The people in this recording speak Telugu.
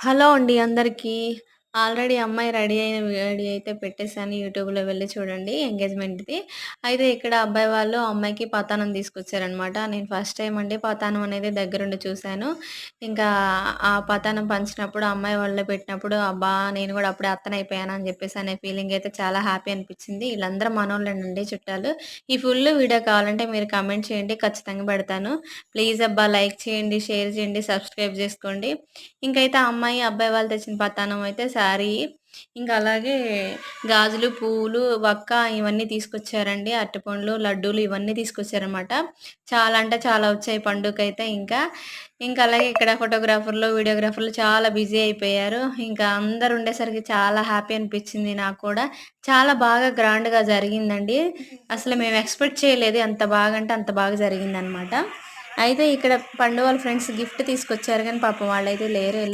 హలో అండి అందరికీ. ఆల్రెడీ అమ్మాయి రెడీ అయిన వీడియో అయితే పెట్టేసాను యూట్యూబ్‌లో వెళ్ళి చూడండి ఎంగేజ్‌మెంట్‌ది. అయితే ఇక్కడ అబ్బాయి వాళ్ళు అమ్మాయికి పతానం తీసుకొచ్చారనమాట. నేను ఫస్ట్ టైం అండి పతానం అనేది దగ్గరుండి చూశాను. ఇంకా ఆ పతానం పంచినప్పుడు అమ్మాయి వాళ్ళు పెట్టినప్పుడు అబ్బా! నేను కూడా అప్పుడే అత్తనయిపోయానా అని చెప్పేసి అనే ఫీలింగ్ అయితే చాలా హ్యాపీ అనిపించింది వీళ్ళందరూ మనోళ్ళండి చుట్టాలు. ఈ ఫుల్ వీడియో కావాలంటే మీరు కామెంట్ చేయండి ఖచ్చితంగా పెడతాను. ప్లీజ్ అబ్బా! లైక్ చేయండి, షేర్ చేయండి, సబ్స్క్రైబ్ చేసుకోండి ఇంకైతే అమ్మాయి, అబ్బాయి వాళ్ళు తెచ్చిన పతానం అయితే శారీ, ఇంకా అలాగే గాజులు, పూలు వక్క ఇవన్నీ తీసుకొచ్చారండి. అరటిపండ్లు, లడ్డూలు ఇవన్నీ తీసుకొచ్చారనమాట. చాలా అంటే చాలా వచ్చాయి పండుగకైతే ఇంకా. ఇంకా అలాగే ఇక్కడ ఫోటోగ్రాఫర్‌లు, వీడియోగ్రాఫర్‌లు చాలా బిజీ అయిపోయారు. ఇంకా అందరు ఉండేసరికి చాలా హ్యాపీ అనిపించింది నాకు కూడా. చాలా బాగా గ్రాండ్‌గా జరిగిందండి. అసలు మేము ఎక్స్‌పెక్ట్ చేయలేదు ఎంత బాగా అంటే అంత బాగా జరిగిందనమాట. అయితే ఇక్కడ పండు వాళ్ళ ఫ్రెండ్స్ గిఫ్ట్ తీసుకొచ్చారు కానీ పాపం వాళ్ళైతే లేరు.